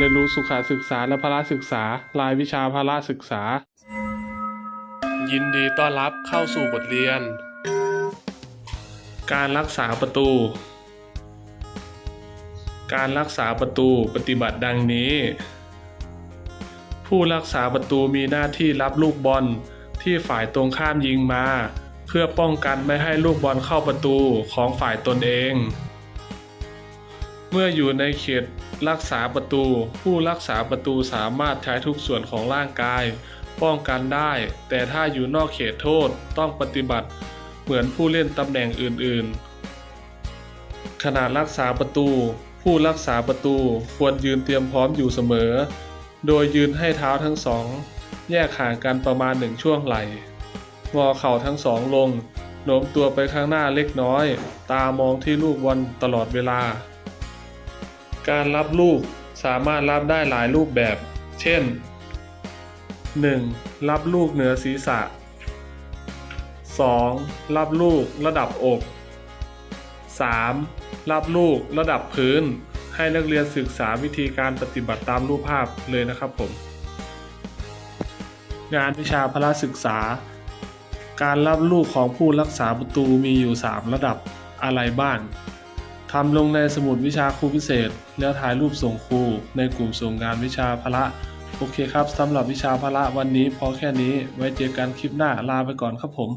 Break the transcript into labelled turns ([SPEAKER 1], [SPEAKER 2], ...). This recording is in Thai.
[SPEAKER 1] เรียนรู้สุขศึกษาและพละศึกษา รายวิชาพละศึกษา ยินดีต้อนรับเข้าสู่บทเรียน การรักษาประตู การรักษาประตูปฏิบัติดังนี้ ผู้รักษาประตูมีหน้าที่รับลูกบอลที่ฝ่ายตรงข้ามยิงมา เพื่อป้องกันไม่ให้ลูกบอลเข้าประตูของฝ่ายตนเอง เมื่ออยู่ในเขต รักษาประตู ผู้รักษาประตูสามารถใช้ทุกส่วนของร่างกาย ป้องกันได้ แต่ถ้าอยู่นอกเขตโทษต้องปฏิบัติ เหมือนผู้เล่นตำแหน่งอื่นๆขณะรักษาประตู ผู้รักษาประตูควรยืนเตรียมพร้อมอยู่เสมอ โดยยืนให้เท้าทั้งสอง แยกห่างกันประมาณหนึ่งช่วงไหล่งอเข่าทั้งสองลงโน้มตัวไปข้างหน้าเล็กน้อย ตามองที่ลูกบอลตลอดเวลา การรับลูกสามารถรับได้หลายรูปแบบ เช่น 1. รับลูกเหนือศีรษะ 2. รับลูกระดับอก 3. รับลูกระดับพื้น ให้นักเรียนศึกษาวิธีการปฏิบัติตามรูปภาพเลยนะครับผม งานวิชาพละศึกษา การรับลูกของผู้รักษาประตูมีอยู่ 3 ระดับอะไรบ้าง ทำลงในสมุดวิชาครูพิเศษ แล้วถ่ายรูปส่งครู ในกลุ่มส่งงานวิชาพละ โอเคครับสำหรับวิชาพละวันนี้พอแค่นี้ไว้เจอกันคลิปหน้าลาไปก่อนครับผม